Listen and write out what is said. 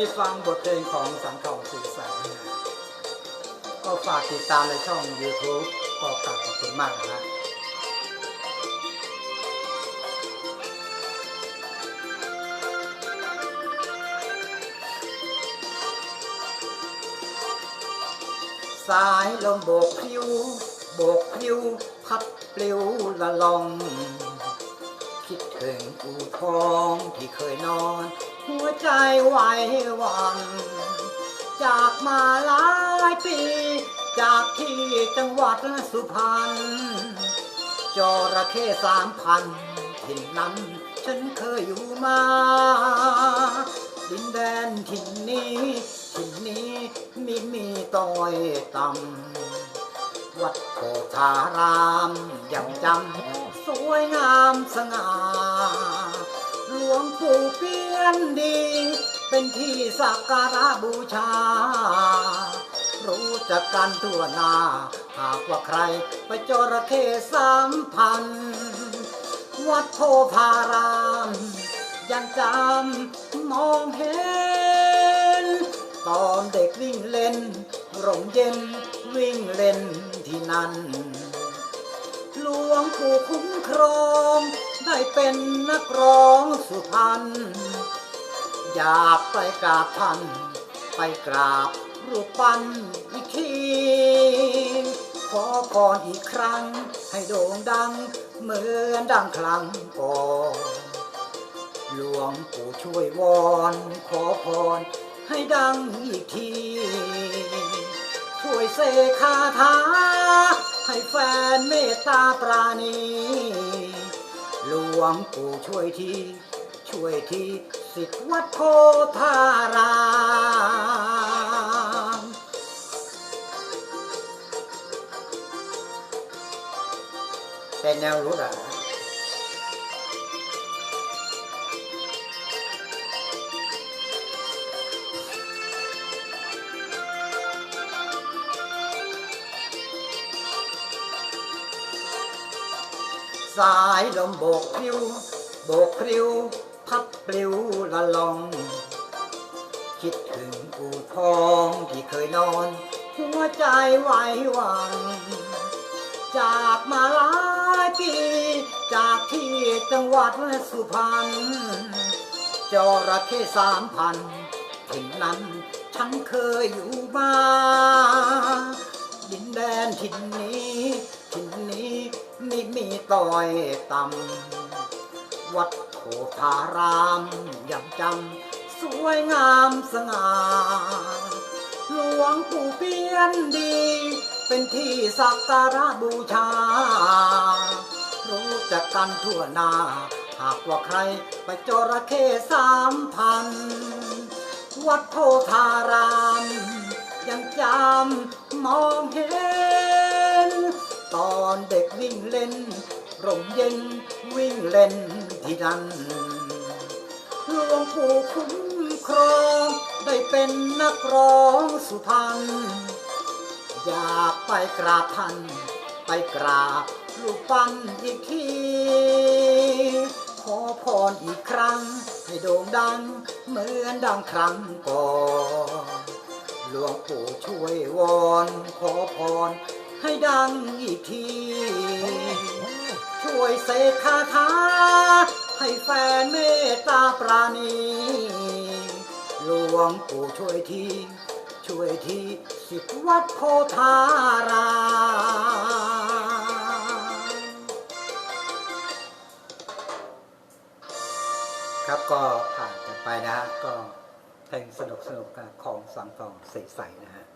ได้ฟังบทเพลงของสังทองสื่อสารนะก็ฝากติดตามในช่อง YouTube ก็กราบขอบคุณมากนะฮะสายลมโบกพลิ้วโบกพลิ้ว พัดปลิวละลอง ถึงอู่ทองที่เคยนอน หัวใจไหวหวันจากมาหลายปี จากที่จังหวัดสุพรรณจระเข้สามพันถิ่นนั้น ฉันเคยอยู่มา ดินแดนถิ่นนี้ถิ่นนี้มีมีต้อยต่ำวัดโพธารามยังจำ วยงามสง่า หลวงปู่เปี้ยนดีเป็นที่สักการะบูชา รู้จักกันทั่วหน้า หากว่าใครไปจระเข้สามพัน วัดโพธารามยังจำมองเห็น ตอนเด็กวิ่งเล่น ร่มเย็นวิ่งเล่นที่นั่น ลวงปู่คุ้มครอง ได้เป็นนักร้องสุพรรณอยากไปกราบท่านไปกราบรูปปั้นอีกทีขอพรอีกครั้ง ให้โด่งดัง เหมือนดังครั้งก่อนหลวงปู่ช่วยวอน ขอพรให้ดังอีกที ช่วยเสกคาถา ให้แฟนเมตตาปราณีหลวงปู่ช่วยทีช่วยทีสิทธวัดโพธารามเป็นแนวรู้อะ สายลมโบกพริ้ว โบกพริ้ว พัดปลิวละลอง คิดถึงอู่ทองที่เคยนอน หัวใจไหวหวัง จากมาหลายปี จากที่จังหวัดสุพรรณจระเข้สามพันถิ่นนั้นฉันเคยอยู่มา ดินแดนถิ่นนี้ถิ่นนี้ไม่มีต่อยต่ำวัดโพธารามยังจำสวยงามสง่าหลวงปู่เปี้ยนดี เป็นที่สักการะบูชา รู้จักกันทั่วหน้า หากว่าใครไปจระเข้สามพัน วัดโพธาราม ยังจำมองเห็น ตอนเด็กวิ่งเล่นร่มเย็นวิ่งเล่นที่นั่นหลวงปู่คุ้มครองได้เป็นนักร้องสุพรรณอยากไปกราบท่าน ไปกราบรูปปั้นอีกทีขอพรอีกครั้ง ให้โด่งดังเหมือนดังครั้งก่อน หลวงปู่ช่วยวอนขอพรให้ดังอีกที ช่วยเสกคาถาให้แฟนเมตตาปราณี หลวงปู่ช่วยที ช่วยทีสิทธวัดโพธารามครับก็ผ่านกันไปนะก็ เพลงสนุกสนุกๆของสังทองใสๆนะฮะ